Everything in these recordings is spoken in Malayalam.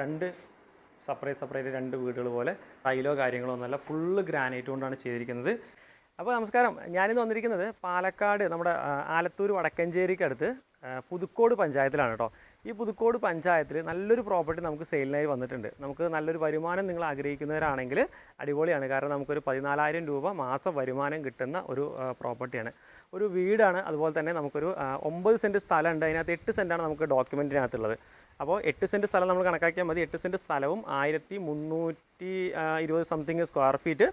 രണ്ട് സെപ്പറേറ്റ് സെപ്പറേറ്റ് രണ്ട് വീടുകൾ പോലെ ടൈലോ കാര്യങ്ങളോ ഒന്നുമല്ല ഫുള്ള് ഗ്രാനൈറ്റ് കൊണ്ടാണ് ചെയ്തിരിക്കുന്നത്. അപ്പോൾ നമസ്കാരം. ഞാനിന്ന് വന്നിരിക്കുന്നത് പാലക്കാട് നമ്മുടെ ആലത്തൂർ വടക്കഞ്ചേരിക്കടുത്ത് പുതുക്കോട് പഞ്ചായത്തിലാണ് കേട്ടോ. ഈ പുതുക്കോട് പഞ്ചായത്തിൽ നല്ലൊരു പ്രോപ്പർട്ടി നമുക്ക് സെയിലിനായി വന്നിട്ടുണ്ട്. നമുക്ക് നല്ലൊരു വരുമാനം നിങ്ങൾ ആഗ്രഹിക്കുന്നവരാണെങ്കിൽ അടിപൊളിയാണ്. കാരണം നമുക്കൊരു പതിനാലായിരം രൂപ മാസം വരുമാനം കിട്ടുന്ന ഒരു പ്രോപ്പർട്ടിയാണ് ഒരു വീടാണ് അതുപോലെ തന്നെ നമുക്കൊരു ഒമ്പത് സെന്റ് സ്ഥലമുണ്ട്. അതിനകത്ത് എട്ട് സെന്റാണ് നമുക്ക് ഡോക്യുമെന്റിനകത്തുള്ളത് അപ്പോൾ എട്ട് സെന്റ് സ്ഥലം നമ്മൾ കണക്കാക്കിയാൽ മതി. എട്ട് സെന്റ് സ്ഥലവും ആയിരത്തി മുന്നൂറ്റി ഇരുപത് സംതിങ് സ്ക്വയർ ഫീറ്റ്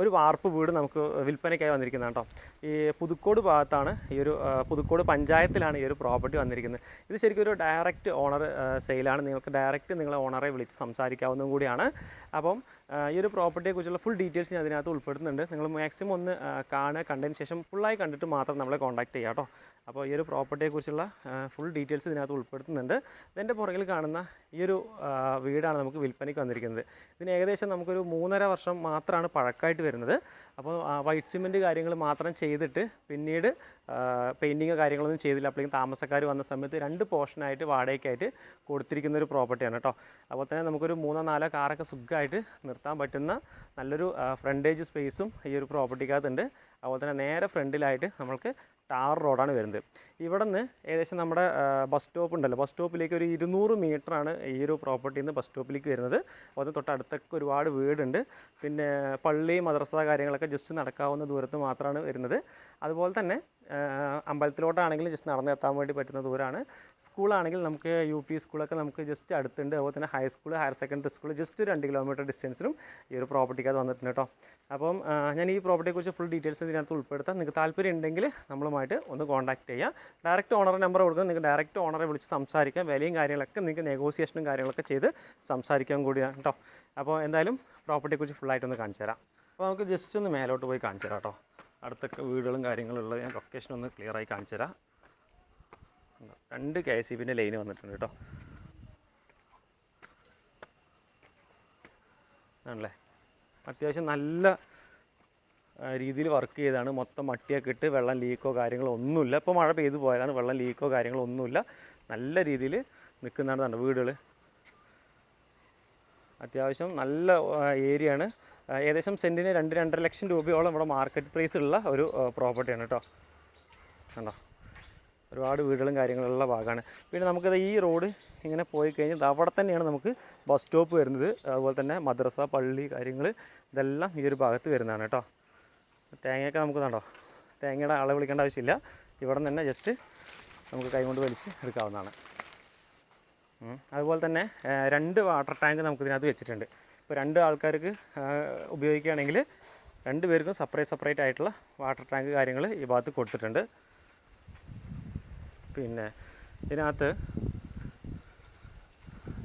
ഒരു വാർപ്പ് വീട് നമുക്ക് വിൽപ്പനയ്ക്കായി വന്നിരിക്കുന്നത് കേട്ടോ. ഈ പുതുക്കോട് ഭാഗത്താണ് ഈ ഒരു പുതുക്കോട് പഞ്ചായത്തിലാണ് ഈ ഒരു പ്രോപ്പർട്ടി വന്നിരിക്കുന്നത്. ഇത് ശരിക്കും ഒരു ഡയറക്റ്റ് ഓണർ സെയിലാണ് നിങ്ങൾക്ക് ഡയറക്റ്റ് നിങ്ങളെ ഓണറെ വിളിച്ച് സംസാരിക്കാവുന്നതും കൂടിയാണ്. അപ്പം ഈ ഒരു പ്രോപ്പർട്ടിയെക്കുറിച്ചുള്ള ഫുൾ ഡീറ്റെയിൽസ് ഞാൻ അതിനകത്ത് ഉൾപ്പെടുത്തുന്നുണ്ട്. നിങ്ങൾ മാക്സിമം ഒന്ന് കാണുക കണ്ടതിന് ശേഷം ഫുള്ളായി കണ്ടിട്ട് മാത്രം നമ്മളെ കോൺടാക്ട് ചെയ്യാം കേട്ടോ. അപ്പോൾ ഈ ഒരു പ്രോപ്പർട്ടിയെക്കുറിച്ചുള്ള ഫുൾ ഡീറ്റെയിൽസ് ഇതിനകത്ത് ഉൾപ്പെടുത്തുന്നുണ്ട്. ഇതിന്റെ പുറകിൽ കാണുന്ന ഈ ഒരു വീടാണ് നമുക്ക് വിൽപ്പനയ്ക്ക് വന്നിരിക്കുന്നത്. ഇതിന് ഏകദേശം നമുക്കൊരു മൂന്നര വർഷം മാത്രമാണ് പഴക്കമായിട്ട് വരുന്നത്. അപ്പോൾ വൈറ്റ് സിമെന്റ് കാര്യങ്ങൾ മാത്രം ചെയ്തിട്ട് പിന്നീട് പെയിന്റിങ് കാര്യങ്ങളൊന്നും ചെയ്തില്ല. അപ്പോഴേക്കും താമസക്കാർ വന്ന സമയത്ത് രണ്ട് പോർഷനായിട്ട് വാടകയ്ക്കായിട്ട് കൊടുത്തിരിക്കുന്ന ഒരു പ്രോപ്പർട്ടിയാണ് കേട്ടോ. അപ്പോൾ തന്നെ നമുക്കൊരു മൂന്നോ നാലോ കാറൊക്കെ സുഖമായിട്ട് നിർത്താൻ പറ്റുന്ന നല്ലൊരു ഫ്രണ്ടേജ് സ്പേസും ഈ ഒരു പ്രോപ്പർട്ടിക്കകത്തുണ്ട്. അതുപോലെ തന്നെ നേരെ ഫ്രണ്ടിലായിട്ട് നമ്മൾക്ക് ടാർ റോഡാണ് വരുന്നത്. ഇവിടെ നിന്ന് ഏകദേശം നമ്മുടെ ബസ് സ്റ്റോപ്പ് ഉണ്ടല്ലോ. ബസ് സ്റ്റോപ്പിലേക്ക് ഒരു ഇരുന്നൂറ് ആണ് ഈ ഒരു പ്രോപ്പർട്ടിയിൽ നിന്ന് ബസ് സ്റ്റോപ്പിലേക്ക് വരുന്നത്. അതുപോലെ തൊട്ടടുത്തൊക്കെ ഒരുപാട് വീടുണ്ട്. പിന്നെ പള്ളി മദ്രസ കാര്യങ്ങളൊക്കെ ജസ്റ്റ് നടക്കാവുന്ന ദൂരത്ത് മാത്രമാണ് വരുന്നത്. അതുപോലെ തന്നെ അമ്പലത്തിലോട്ടാണെങ്കിലും ജസ്റ്റ് നടന്നെത്താൻ വേണ്ടി പറ്റുന്ന ദൂരമാണ് സ്കൂളാണെങ്കിൽ നമുക്ക് യു പി സ്കൂളൊക്കെ നമുക്ക് ജസ്റ്റ് അടുത്തുണ്ട്. അതുപോലെ തന്നെ high school higher secondary school just രണ്ട് കിലോമീറ്റർ ഡിസ്റ്റൻസിലും ഈ ഒരു പ്രോപ്പർട്ടിക്ക് അത് വന്നിട്ടുണ്ട് കേട്ടോ അപ്പം ഞാൻ ഈ പ്രോപ്പർട്ടിയെക്കുറിച്ച് ഫുൾ ഡീറ്റെയിൽസ് ഇതിനകത്ത് ഉൾപ്പെടുത്താം. നിങ്ങൾക്ക് താല്പര്യം ഉണ്ടെങ്കിൽ നമ്മളുമായിട്ട് ഒന്ന് കോൺടാക്ട് ചെയ്യാം. ഡയറക്റ്റ് ഓണർ നമ്പർ കൊടുക്കുക നിങ്ങൾക്ക് ഡയറക്റ്റ് ഓണറെ വിളിച്ച് സംസാരിക്കാം. വിലയും കാര്യങ്ങളൊക്കെ നിങ്ങൾക്ക് നെഗോസിയേഷനും കാര്യങ്ങളൊക്കെ ചെയ്ത് സംസാരിക്കാൻ കൂടിയാണ് കേട്ടോ. അപ്പോൾ എന്തായാലും പ്രോപ്പർട്ടിയെക്കുറിച്ച് ഫുള്ളായിട്ടൊന്ന് കാണിച്ചു തരാം. അപ്പോൾ നമുക്ക് ജസ്റ്റ് ഒന്ന് മേലോട്ട് പോയി കാണിച്ചു തരാം കേട്ടോ. അടുത്തൊക്കെ വീടുകളും കാര്യങ്ങളും ഉള്ളത് ഞാൻ ലൊക്കേഷൻ ഒന്ന് ക്ലിയർ ആയി കാണിച്ചു തരാം. രണ്ട് കെ എസ് ബിന്റെ ലൈന് വന്നിട്ടുണ്ട് കേട്ടോ. ആണല്ലേ? അത്യാവശ്യം നല്ല രീതിയിൽ വർക്ക് ചെയ്താണ്. മൊത്തം മട്ടിയൊക്കെ ഇട്ട് വെള്ളം ലീക്കോ കാര്യങ്ങളോ ഒന്നുമില്ല. ഇപ്പോൾ മഴ പെയ്തു പോയതാണ്. വെള്ളം ലീക്കോ കാര്യങ്ങളോ ഒന്നുമില്ല. നല്ല രീതിയിൽ നിൽക്കുന്നതാണ് കണ്ടോ വീടുകൾ അത്യാവശ്യം നല്ല ഏരിയയാണ് ഏകദേശം സെന്റിന് രണ്ട് രണ്ടര ലക്ഷം രൂപയോളം ഇവിടെ മാർക്കറ്റ് പ്രൈസ് ഉള്ള ഒരു പ്രോപ്പർട്ടിയാണ് കേട്ടോ. കണ്ടോ? ഒരുപാട് വീടുകളും കാര്യങ്ങളും ഉള്ള ഭാഗമാണ്. പിന്നെ നമുക്കത് ഈ റോഡ് ഇങ്ങനെ പോയി കഴിഞ്ഞാൽ അവിടെ തന്നെയാണ് നമുക്ക് ബസ് സ്റ്റോപ്പ് വരുന്നത്. അതുപോലെ തന്നെ മദ്രസ പള്ളി കാര്യങ്ങൾ ഇതെല്ലാം ഈ ഒരു ഭാഗത്ത് വരുന്നതാണ് കേട്ടോ. തേങ്ങയൊക്കെ നമുക്ക് കണ്ടോ? തേങ്ങയുടെ ആളെ വിളിക്കേണ്ട ആവശ്യമില്ല. ഇവിടെ നിന്ന് തന്നെ ജസ്റ്റ് നമുക്ക് കൈകൊണ്ട് വലിച്ച് എടുക്കാവുന്നതാണ്. അതുപോലെ തന്നെ രണ്ട് വാട്ടർ ടാങ്ക് നമുക്ക് ഇതിനകത്ത് വെച്ചിട്ടുണ്ട്. ഇപ്പോൾ രണ്ട് ആൾക്കാർക്ക് ഉപയോഗിക്കുകയാണെങ്കിൽ രണ്ട് പേർക്കും സെപ്പറേറ്റ് സെപ്പറേറ്റ് ആയിട്ടുള്ള വാട്ടർ ടാങ്ക് കാര്യങ്ങൾ ഈ ഭാഗത്ത് കൊടുത്തിട്ടുണ്ട്. പിന്നെ ഇതിനകത്ത്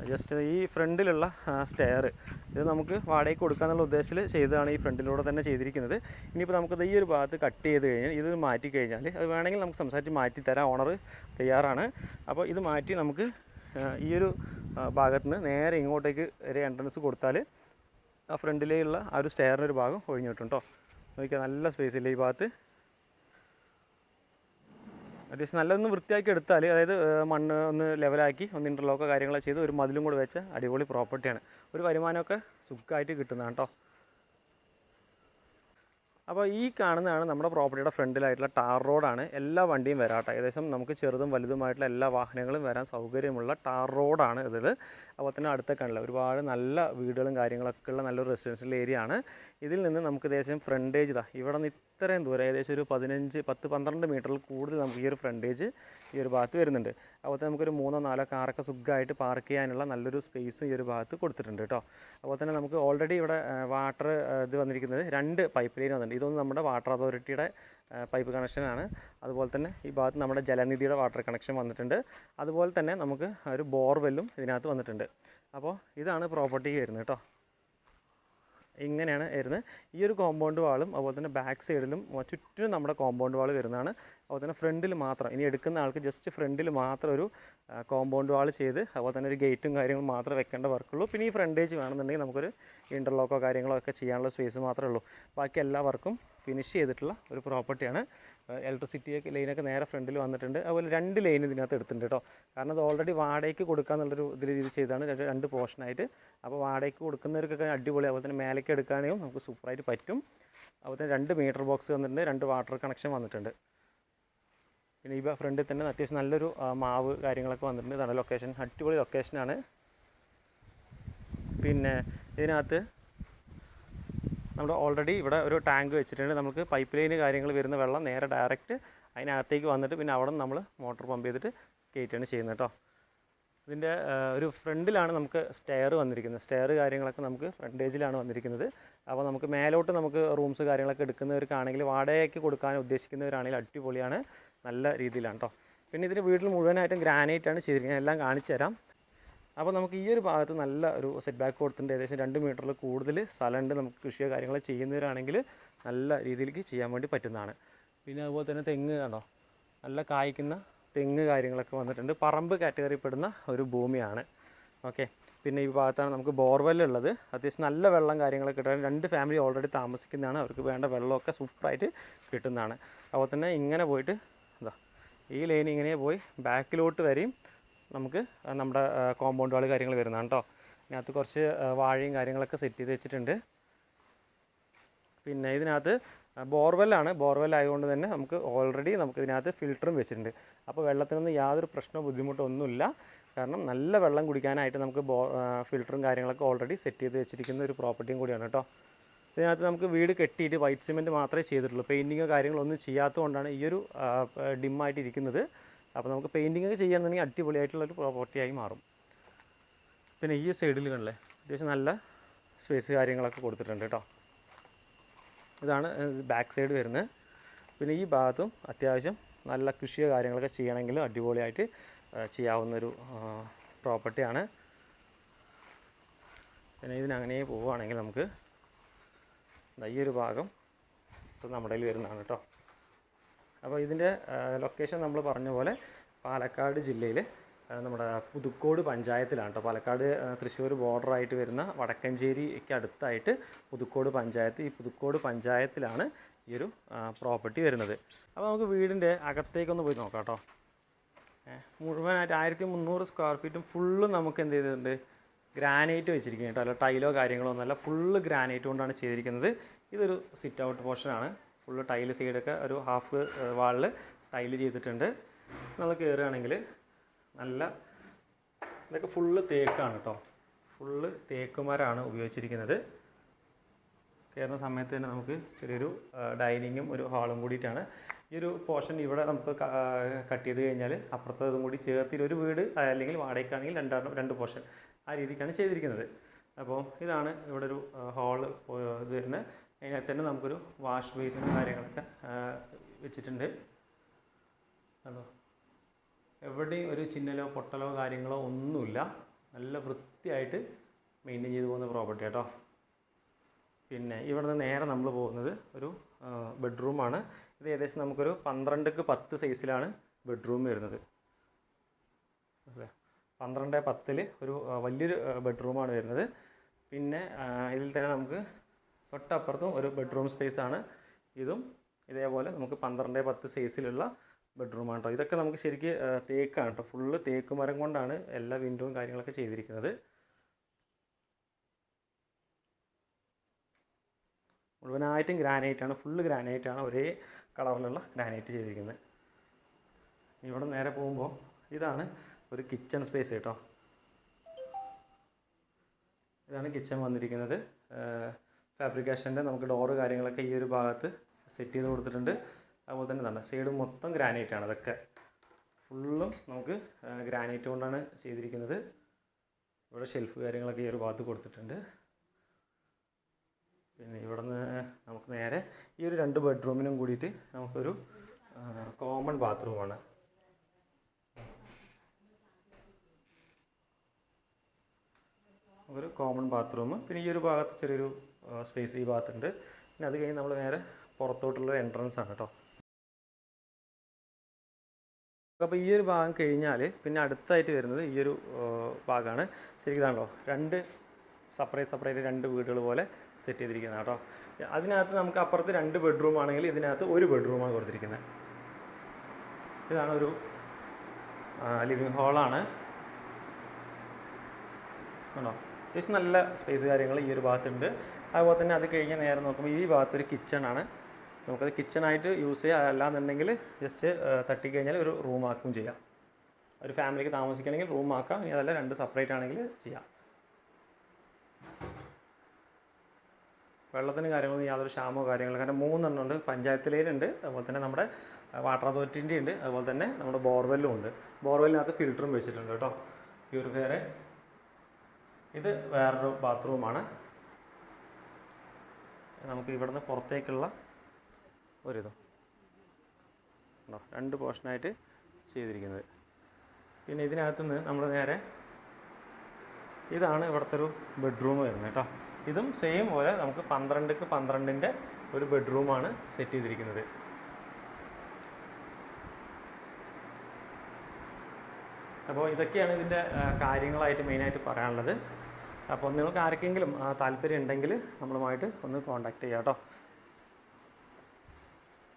ജസ്റ്റ് ഈ ഫ്രണ്ടിലുള്ള സ്റ്റെയർ ഇത് നമുക്ക് വാടകയ്ക്ക് കൊടുക്കാന്നുള്ള ഉദ്ദേശത്തിൽ ചെയ്തതാണ് ഈ ഫ്രണ്ടിലൂടെ തന്നെ ചെയ്തിരിക്കുന്നത്. ഇനിയിപ്പോൾ നമുക്കത് ഈ ഒരു ഭാഗത്ത് കട്ട് ചെയ്ത് കഴിഞ്ഞാൽ ഇത് മാറ്റി കഴിഞ്ഞാൽ അത് വേണമെങ്കിൽ നമുക്ക് സംസാരിച്ച് മാറ്റി തരാം. ഓണർ തയ്യാറാണ്. അപ്പോൾ ഇത് മാറ്റി നമുക്ക് ഈ ഒരു ഭാഗത്ത് നിന്ന് നേരെ ഇങ്ങോട്ടേക്ക് ഒരു എൻട്രൻസ് കൊടുത്താൽ ആ ഫ്രണ്ടിലേക്കുള്ള ആ ഒരു സ്റ്റെയറിന്റെ ഒരു ഭാഗം ഒഴിഞ്ഞു കിട്ടും കേട്ടോ നോക്കിയാൽ നല്ല സ്പേസ് ഇല്ല ഈ ഭാഗത്ത്? അത്യാവശ്യം നല്ലൊന്ന് വൃത്തിയാക്കി എടുത്താൽ അതായത് മണ്ണ് ഒന്ന് ലെവലാക്കി ഒന്ന് ഇന്റർലോക്കോ കാര്യങ്ങളൊക്കെ ചെയ്ത് ഒരു മതിലും കൂടെ വെച്ച അടിപൊളി പ്രോപ്പർട്ടിയാണ് ഒരു വരുമാനമൊക്കെ സുഖമായിട്ട് കിട്ടുന്നതാണ് കേട്ടോ. അപ്പോൾ ഈ കാണുന്നതാണ് നമ്മുടെ പ്രോപ്പർട്ടിയുടെ ഫ്രണ്ടിലായിട്ടുള്ള ടാർ റോഡാണ് എല്ലാ വണ്ടിയും വരാട്ടോ ഏകദേശം നമുക്ക് ചെറുതും വലുതുമായിട്ടുള്ള എല്ലാ വാഹനങ്ങളും വരാൻ സൗകര്യമുള്ള ടാർ റോഡാണ് ഇതിൽ അപ്പോൾ തന്നെ അടുത്തൊക്കെ ഒരുപാട് നല്ല വീടുകളും കാര്യങ്ങളൊക്കെ ഉള്ള നല്ലൊരു റെസിഡൻഷ്യൽ ഏരിയ ആണ്. ഇതിൽ നിന്ന് നമുക്ക് ഏകദേശം ഫ്രണ്ടേജ് ഇതാ. ഇവിടെ നിന്ന് ഇത്രയും ദൂരം ഏകദേശം ഒരു പതിനഞ്ച് പത്ത് പന്ത്രണ്ട് മീറ്ററിൽ കൂടുതൽ നമുക്ക് ഈ ഒരു ഫ്രണ്ടേജ് ഈ ഒരു ഭാഗത്ത് വരുന്നുണ്ട്. അതുപോലെ നമുക്കൊരു മൂന്നോ നാലോ കാറൊക്കെ സുഖമായിട്ട് പാർക്ക് ചെയ്യാനുള്ള നല്ലൊരു സ്പേസും ഈ ഒരു ഭാഗത്ത് കൊടുത്തിട്ടുണ്ട് കേട്ടോ. അതുപോലെ തന്നെ നമുക്ക് ഓൾറെഡി ഇവിടെ വാട്ടർ ഇത് വന്നിരിക്കുന്നത് രണ്ട് പൈപ്പ് ലൈൻ വന്നിട്ടുണ്ട്. ഇതൊന്നും നമ്മുടെ വാട്ടർ അതോറിറ്റിയുടെ പൈപ്പ് കണക്ഷനാണ് അതുപോലെ തന്നെ ഈ ഭാഗത്ത് നമ്മുടെ ജലനിധിയുടെ വാട്ടർ കണക്ഷൻ വന്നിട്ടുണ്ട്. അതുപോലെ തന്നെ നമുക്ക് ഒരു ബോർവെല്ലും ഇതിനകത്ത് വന്നിട്ടുണ്ട്. അപ്പോൾ ഇതാണ് പ്രോപ്പർട്ടി വരുന്നത് കേട്ടോ. ഇങ്ങനെയാണ് വരുന്നത്. ഈ ഒരു കോമ്പൗണ്ട് വാളും അതുപോലെ തന്നെ ബാക്ക് സൈഡിലും ചുറ്റും നമ്മുടെ കോമ്പൗണ്ട് വാൾ വരുന്നതാണ്. അതുപോലെ തന്നെ ഫ്രണ്ടിൽ മാത്രം ഇനി എടുക്കുന്ന ആൾക്ക് ജസ്റ്റ് ഫ്രണ്ടിൽ മാത്രം ഒരു കോമ്പൗണ്ട് വാൾ ചെയ്ത് അതുപോലെ തന്നെ ഒരു ഗേറ്റും കാര്യങ്ങളും മാത്രമേ വെക്കേണ്ട വർക്കുള്ളൂ. പിന്നെ ഈ ഫ്രണ്ടേജ് വേണമെന്നുണ്ടെങ്കിൽ നമുക്കൊരു ഇന്റർലോക്കോ കാര്യങ്ങളോ ഒക്കെ ചെയ്യാനുള്ള സ്പേസ് മാത്രമേ ഉള്ളൂ. ബാക്കി എല്ലാ വർക്കും ഫിനിഷ് ചെയ്തിട്ടുള്ള ഒരു പ്രോപ്പർട്ടിയാണ് ഇലക്ട്രിസിറ്റിയൊക്കെ ലൈനൊക്കെ നേരെ ഫ്രണ്ടിൽ വന്നിട്ടുണ്ട്. അതുപോലെ രണ്ട് ലൈൻ ഇതിനകത്ത് എടുത്തിട്ടുണ്ട് കേട്ടോ കാരണം അത് ഓൾറെഡി വാടകയ്ക്ക് കൊടുക്കാന്നുള്ളൊരു ഇതിൽ രീതി ചെയ്താണ്. രണ്ട് പോർഷനായിട്ട് അപ്പോൾ വാടകയ്ക്ക് കൊടുക്കുന്നവർക്കൊക്കെ അടിപൊളി. അതുപോലെ തന്നെ മേലേക്ക് എടുക്കാനും നമുക്ക് സൂപ്പറായിട്ട് പറ്റും. അതുപോലെ തന്നെ രണ്ട് മീറ്റർ ബോക്സ് വന്നിട്ടുണ്ട്. രണ്ട് വാട്ടർ കണക്ഷൻ വന്നിട്ടുണ്ട്. പിന്നെ ഈ ഫ്രണ്ടിൽ തന്നെ അത്യാവശ്യം നല്ലൊരു മാവ് കാര്യങ്ങളൊക്കെ വന്നിട്ടുണ്ട്. ഇതാണ് ലൊക്കേഷൻ അടിപൊളി ലൊക്കേഷനാണ് പിന്നെ ഇതിനകത്ത് നമ്മൾ ഓൾറെഡി ഇവിടെ ഒരു ടാങ്ക് വെച്ചിട്ടുണ്ട്. നമുക്ക് പൈപ്പ് ലൈൻ കാര്യങ്ങൾ വരുന്ന വെള്ളം നേരെ ഡയറക്റ്റ് അതിനകത്തേക്ക് വന്നിട്ട് പിന്നെ അവിടെ നമ്മൾ മോട്ടോർ പമ്പ് ചെയ്തിട്ട് കയറ്റുകയാണ് ചെയ്യുന്നത് കേട്ടോ ഇതിന്റെ ഒരു ഫ്രണ്ടിലാണ് നമുക്ക് സ്റ്റെയർ വന്നിരിക്കുന്നത്. സ്റ്റെയർ കാര്യങ്ങളൊക്കെ നമുക്ക് ഫ്രണ്ടേജിലാണ് വന്നിരിക്കുന്നത്. അപ്പോൾ നമുക്ക് മേലോട്ട് നമുക്ക് റൂംസ് കാര്യങ്ങളൊക്കെ എടുക്കുന്നവർക്കാണെങ്കിൽ വാടകയ്ക്ക് കൊടുക്കാൻ ഉദ്ദേശിക്കുന്നവരാണെങ്കിൽ അടിപൊളിയാണ്. നല്ല രീതിയിലാണ് കേട്ടോ പിന്നെ ഇതിന്റെ വീട്ടിൽ മുഴുവനായിട്ടും ഗ്രാനൈറ്റാണ് ചെയ്തിരിക്കുന്നത്. എല്ലാം കാണിച്ചു തരാം അപ്പോൾ നമുക്ക് ഈ ഒരു ഭാഗത്ത് നല്ല ഒരു സെറ്റ് ബാക്ക് കൊടുത്തിട്ടുണ്ട്. ഏകദേശം രണ്ട് മീറ്ററിൽ കൂടുതൽ സ്ഥലമുണ്ട്. നമുക്ക് കൃഷിയോ കാര്യങ്ങളോ ചെയ്യുന്നവരാണെങ്കിൽ നല്ല രീതിയിലേക്ക് ചെയ്യാൻ വേണ്ടി പറ്റുന്നതാണ്. പിന്നെ അതുപോലെ തന്നെ തെങ്ങ് കണ്ടോ? നല്ല കായ്ക്കുന്ന തെങ്ങ് കാര്യങ്ങളൊക്കെ വന്നിട്ടുണ്ട്. പറമ്പ് കാറ്റഗറിപ്പെടുന്ന ഒരു ഭൂമിയാണ്. ഓക്കെ. പിന്നെ ഈ ഭാഗത്താണ് നമുക്ക് ബോർവെൽ ഉള്ളത്. അത്യാവശ്യം നല്ല വെള്ളം കാര്യങ്ങളൊക്കെ കിട്ടാൻ രണ്ട് ഫാമിലി ഓൾറെഡി താമസിക്കുന്നതാണ്. അവർക്ക് വേണ്ട വെള്ളമൊക്കെ സൂപ്പറായിട്ട് കിട്ടുന്നതാണ്. അതുപോലെ തന്നെ ഇങ്ങനെ പോയിട്ട് എന്താ ഈ ലൈൻ ഇങ്ങനെ പോയി ബാക്കിലോട്ട് വരെയും നമുക്ക് നമ്മുടെ കോമ്പൗണ്ട് വാൾ കാര്യങ്ങൾ വരുന്നതാണ് കേട്ടോ ഇതിനകത്ത് കുറച്ച് വാഴയും കാര്യങ്ങളൊക്കെ സെറ്റ് ചെയ്ത് വെച്ചിട്ടുണ്ട്. പിന്നെ ഇതിനകത്ത് ബോർവെല്ലാണ് ബോർവെൽ ആയതുകൊണ്ട് തന്നെ നമുക്ക് ഓൾറെഡി നമുക്ക് ഇതിനകത്ത് ഫിൽറ്ററും വെച്ചിട്ടുണ്ട്. അപ്പോൾ വെള്ളത്തിനൊന്നും യാതൊരു പ്രശ്നമോ ബുദ്ധിമുട്ടോ ഒന്നുമില്ല. കാരണം നല്ല വെള്ളം കുടിക്കാനായിട്ട് നമുക്ക് ബോ ഫിൽറ്ററും കാര്യങ്ങളൊക്കെ ഓൾറെഡി സെറ്റ് ചെയ്ത് വെച്ചിരിക്കുന്ന ഒരു പ്രോപ്പർട്ടിയും കൂടിയാണ് കേട്ടോ ഇതിനകത്ത് നമുക്ക് വീട് കെട്ടിയിട്ട് വൈറ്റ് സിമെന്റ് മാത്രമേ ചെയ്തിട്ടുള്ളൂ. പെയിന്റിങ്ങോ കാര്യങ്ങളൊന്നും ചെയ്യാത്തതുകൊണ്ടാണ് ഈ ഒരു ഡിമ്മായിട്ട് ഇരിക്കുന്നത്. അപ്പോൾ നമുക്ക് പെയിന്റിങ് ഒക്കെ ചെയ്യാന്നുണ്ടെങ്കിൽ അടിപൊളിയായിട്ടുള്ളൊരു പ്രോപ്പർട്ടിയായി മാറും. പിന്നെ ഈ സൈഡിൽ കണ്ടല്ലേ? അത്യാവശ്യം നല്ല സ്പേസ് കാര്യങ്ങളൊക്കെ കൊടുത്തിട്ടുണ്ട് കേട്ടോ ഇതാണ് ബാക്ക് സൈഡ് വരുന്നത് പിന്നെ ഈ ഭാഗത്തും അത്യാവശ്യം നല്ല കൃഷിയോ കാര്യങ്ങളൊക്കെ ചെയ്യണമെങ്കിൽ അടിപൊളിയായിട്ട് ചെയ്യാവുന്നൊരു പ്രോപ്പർട്ടിയാണ് പിന്നെ ഇതിനങ്ങനെ പോവുകയാണെങ്കിൽ നമുക്ക് ഈ ഒരു ഭാഗം ഇപ്പം നമ്മുടെ കയ്യിൽ വരുന്നതാണ് കേട്ടോ അപ്പോൾ ഇതിന്റെ ലൊക്കേഷൻ നമ്മൾ പറഞ്ഞ പോലെ പാലക്കാട് ജില്ലയിൽ നമ്മുടെ പുതുക്കോട് പഞ്ചായത്തിലാണ് കേട്ടോ. പാലക്കാട് തൃശ്ശൂർ ബോർഡറായിട്ട് വരുന്ന വടക്കഞ്ചേരിക്ക് അടുത്തായിട്ട് പുതുക്കോട് പഞ്ചായത്ത്. ഈ പുതുക്കോട് പഞ്ചായത്തിലാണ് ഈ ഒരു പ്രോപ്പർട്ടി വരുന്നത്. അപ്പോൾ നമുക്ക് വീടിന്റെ അകത്തേക്കൊന്ന് പോയി നോക്കാം കേട്ടോ. മുഴുവനായിട്ട് ആയിരത്തി മുന്നൂറ് സ്ക്വയർ ഫീറ്റും ഫുള്ള് നമുക്ക് എന്ത് ചെയ്തിട്ടുണ്ട്? ഗ്രാനൈറ്റ് വെച്ചിരിക്കുന്നത് കേട്ടോ. അല്ല ടൈലോ കാര്യങ്ങളോ ഒന്നുമല്ല ഫുള്ള് ഗ്രാനൈറ്റ് കൊണ്ടാണ് ചെയ്തിരിക്കുന്നത്. ഇതൊരു സിറ്റ് ഔട്ട് പോർഷനാണ് ഫുള്ള് ടൈൽ സൈഡൊക്കെ ഒരു ഹാഫ് വാളിൽ ടൈൽ ചെയ്തിട്ടുണ്ട്. നമ്മൾ കയറുകയാണെങ്കിൽ നല്ല ഇതൊക്കെ ഫുള്ള് തേക്കാണ് കേട്ടോ ഫുള്ള് തേക്കുമരാണ് ഉപയോഗിച്ചിരിക്കുന്നത്. കയറുന്ന സമയത്ത് തന്നെ നമുക്ക് ചെറിയൊരു ഡൈനിങ്ങും ഒരു ഹാളും കൂടിയിട്ടാണ്. ഈ ഒരു പോർഷൻ ഇവിടെ നമുക്ക് കട്ട് ചെയ്ത് കഴിഞ്ഞാൽ അപ്പുറത്തെ ഇതും കൂടി ചേർത്തിട്ട് ഒരു വീട് അല്ലെങ്കിൽ വാടകയ്ക്കാണെങ്കിൽ രണ്ടാണ് രണ്ട് പോർഷൻ ആ രീതിക്കാണ് ചെയ്തിരിക്കുന്നത്. അപ്പോൾ ഇതാണ് ഇവിടെ ഒരു ഹാൾ ഇത് വരുന്നത്. അതിനകത്ത് തന്നെ നമുക്കൊരു വാഷ് ബേസിനും കാര്യങ്ങളൊക്കെ വെച്ചിട്ടുണ്ട്. കണ്ടോ? എവിടെയും ഒരു ചിന്നലോ പൊട്ടലോ കാര്യങ്ങളോ ഒന്നുമില്ല. നല്ല വൃത്തിയായിട്ട് മെയിന്റെയിൻ ചെയ്തു പോകുന്ന പ്രോപ്പർട്ടി കേട്ടോ പിന്നെ ഇവിടെ നിന്ന് നേരെ നമ്മൾ പോകുന്നത് ഒരു ബെഡ്റൂമാണ് ഇത് ഏകദേശം നമുക്കൊരു പന്ത്രണ്ടക്ക് പത്ത് സൈസിലാണ് ബെഡ്റൂം വരുന്നത്. പന്ത്രണ്ട് പത്തിൽ ഒരു വലിയൊരു ബെഡ്റൂമാണ് വരുന്നത്. പിന്നെ ഇതിൽ തന്നെ നമുക്ക് തൊട്ടപ്പുറത്തും ഒരു ബെഡ്റൂം സ്പേസ് ആണ്. ഇതും ഇതേപോലെ നമുക്ക് പന്ത്രണ്ട് പത്ത് സൈസിലുള്ള ബെഡ്റൂമാണ് കേട്ടോ ഇതൊക്കെ നമുക്ക് ശരിക്ക് തേക്കാണ് കേട്ടോ ഫുള്ള് തേക്ക് മരം കൊണ്ടാണ് എല്ലാ വിൻഡോയും കാര്യങ്ങളൊക്കെ ചെയ്തിരിക്കുന്നത്. മുഴുവനായിട്ടും ഗ്രാനൈറ്റ് ആണ്. ഫുള്ള് ആണ്. ഒരേ കളറിലുള്ള ഗ്രാനൈറ്റ് ചെയ്തിരിക്കുന്നത്. ഇവിടെ നേരെ പോകുമ്പോൾ ഇതാണ് ഒരു കിച്ചൺ സ്പേസ് കേട്ടോ ഇതാണ് കിച്ചൺ വന്നിരിക്കുന്നത്. ഫാബ്രിക്കേഷന്റെ നമുക്ക് ഡോറ് കാര്യങ്ങളൊക്കെ ഈ ഒരു ഭാഗത്ത് സെറ്റ് ചെയ്ത് കൊടുത്തിട്ടുണ്ട്. അതുപോലെ തന്നെ തന്നെ സൈഡ് മൊത്തം ഗ്രാനൈറ്റ് ആണ് അതൊക്കെ ഫുള്ളും നമുക്ക് ഗ്രാനൈറ്റ് കൊണ്ടാണ് ചെയ്തിരിക്കുന്നത്. ഇവിടെ ഷെൽഫ് കാര്യങ്ങളൊക്കെ ഈ ഒരു ഭാഗത്ത് കൊടുത്തിട്ടുണ്ട്. പിന്നെ ഇവിടുന്ന് നമുക്ക് നേരെ ഈ ഒരു രണ്ട് ബെഡ്റൂമിനും കൂടിയിട്ട് നമുക്കൊരു കോമൺ ബാത്റൂമാണ് ഒരു കോമൺ ബാത്റൂം പിന്നെ ഈ ഒരു ഭാഗത്ത് ചെറിയൊരു സ്പേസ് ഈ ഭാഗത്തുണ്ട്. പിന്നെ അത് കഴിഞ്ഞ് നമ്മൾ നേരെ പുറത്തോട്ടുള്ള എൻട്രൻസ് ആണ് കേട്ടോ അപ്പോൾ ഈ ഒരു ഭാഗം കഴിഞ്ഞാൽ പിന്നെ അടുത്തായിട്ട് വരുന്നത് ഈ ഒരു ഭാഗമാണ് ശരിക്കുതാണല്ലോ രണ്ട് സെപ്പറേറ്റ് സെപ്പറേറ്റ് രണ്ട് വീടുകൾ പോലെ സെറ്റ് ചെയ്തിരിക്കുന്നത് കേട്ടോ അതിനകത്ത് നമുക്ക് അപ്പുറത്ത് രണ്ട് ബെഡ്റൂം ആണെങ്കിൽ ഇതിനകത്ത് ഒരു ബെഡ്റൂമാണ് കൊടുത്തിരിക്കുന്നത് ഇതാണ് ഒരു ലിവിങ് ഹാളാണ് ആണോ. അത്യാവശ്യം നല്ല സ്പേസ് കാര്യങ്ങൾ ഈ ഒരു ഭാഗത്തുണ്ട്. അതുപോലെ തന്നെ അത് കഴിഞ്ഞ് നേരെ നോക്കുമ്പോൾ ഈ ഭാഗത്തൊരു കിച്ചണാണ് നമുക്കത് കിച്ചണായിട്ട് യൂസ് ചെയ്യാം. അല്ലാന്നുണ്ടെങ്കിൽ ജസ്റ്റ് തട്ടിക്കഴിഞ്ഞാൽ ഒരു റൂം ആക്കുകയും ചെയ്യാം. ഒരു ഫാമിലിക്ക് താമസിക്കണമെങ്കിൽ റൂമാക്കാം ഇനി അതല്ല രണ്ട് സെപ്പറേറ്റ് ആണെങ്കിൽ ചെയ്യാം. വെള്ളത്തിന് കാര്യങ്ങളൊന്നും യാതൊരു ക്ഷാമോ കാര്യങ്ങളോ കാരണം മൂന്നെണ്ണം ഉണ്ട്. പഞ്ചായത്തിലേലുണ്ട് അതുപോലെ തന്നെ നമ്മുടെ വാട്ടർ അതോറിറ്റിന്റെ ഉണ്ട്. അതുപോലെ തന്നെ നമ്മുടെ ബോർവെല്ലും ഉണ്ട്. ബോർവെല്ലിനകത്ത് ഫിൽറ്ററും വെച്ചിട്ടുണ്ട് കേട്ടോ. പ്യൂരിഫയർ ഇത് വേറൊരു ബാത്റൂമാണ് നമുക്ക് ഇവിടുന്ന് പുറത്തേക്കുള്ള ഒരിത്. ഉണ്ടോ രണ്ട് പോർഷനായിട്ട് ചെയ്തിരിക്കുന്നത്. പിന്നെ ഇതിനകത്തുനിന്ന് നമ്മൾ നേരെ ഇതാണ് ഇവിടുത്തെ ഒരു ബെഡ്റൂം വരുന്നത് കേട്ടോ. ഇതും സെയിം പോലെ നമുക്ക് പന്ത്രണ്ടിക്ക് പന്ത്രണ്ടിന്റെ ഒരു ബെഡ്റൂമാണ് സെറ്റ് ചെയ്തിരിക്കുന്നത്. അപ്പോൾ ഇതൊക്കെയാണ് ഇതിന്റെ കാര്യങ്ങളായിട്ട് മെയിനായിട്ട് പറയാനുള്ളത്. അപ്പോൾ നിങ്ങൾക്ക് ആർക്കെങ്കിലും താല്പര്യം ഉണ്ടെങ്കിൽ നമ്മളുമായിട്ട് ഒന്ന് കോൺടാക്റ്റ് ചെയ്യാം കേട്ടോ.